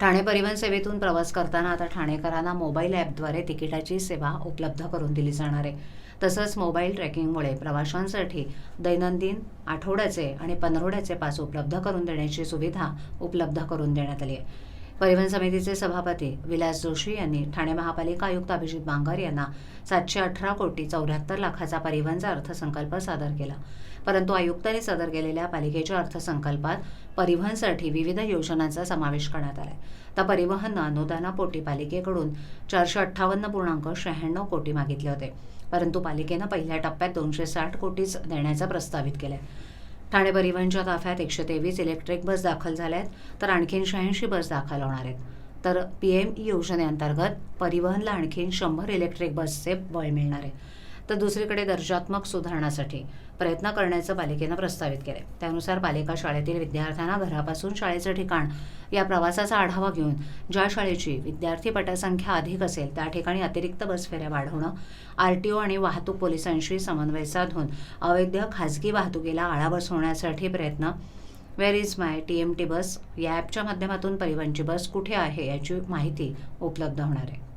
ठाणे परिवहन सेवेतून प्रवास करताना आता ठाणेकरांना मोबाईल ॲपद्वारे तिकिटाची सेवा उपलब्ध करून दिली जाणार आहे. तसंच मोबाईल ट्रॅकिंगमुळे प्रवाशांसाठी दैनंदिन आठवड्याचे आणि पंधरवड्याचे पास उपलब्ध करून देण्याची सुविधा उपलब्ध करून देण्यात आली आहे. परिवहन समितीचे सभापती विलास जोशी यांनी ठाणे महापालिका आयुक्त अभिजित बांगर यांना सातशे अठरा कोटी चौऱ्याहत्तर लाखाचा परिवहनचा अर्थसंकल्प सादर केला. परंतु आयुक्तांनी सादर केलेल्या पालिकेच्या अर्थसंकल्पात परिवहनसाठी विविध योजनांचा समावेश करण्यात आला तर परिवहन अनुदानापोटी पालिकेकडून चारशे अठ्ठावन्न पूर्णांक शहाण्णव कोटी मागितले होते. परंतु पालिकेनं पहिल्या टप्प्यात दोनशे साठ कोटीच देण्याचं प्रस्तावित केलंय. ठाणे परिवहनच्या ताफ्यात एकशे तेवीस इलेक्ट्रिक बस दाखल झाल्या आहेत तर आणखीन शहाऐंशी बस दाखल होणार आहेत. तर पी एम ई योजनेअंतर्गत परिवहनला आणखीन शंभर इलेक्ट्रिक बसचे बळ मिळणार आहे. तर दुसरीकडे दर्जात्मक सुधारणासाठी प्रयत्न करण्याचं पालिकेनं प्रस्तावित केले त्यानुसार पालिका शाळेतील विद्यार्थ्यांना घरापासून शाळेचं ठिकाण या प्रवासाचा आढावा घेऊन ज्या शाळेची विद्यार्थी पटसंख्या अधिक असेल त्या ठिकाणी अतिरिक्त बस फेऱ्या वाढवणं आर टी ओ आणि वाहतूक पोलिसांशी समन्वय साधून अवैध खाजगी वाहतुकीला आळा बसवण्यासाठी प्रयत्न. Where is my T M T bus या ॲपच्या माध्यमातून परिवहनची बस कुठे आहे याची माहिती उपलब्ध होणार आहे.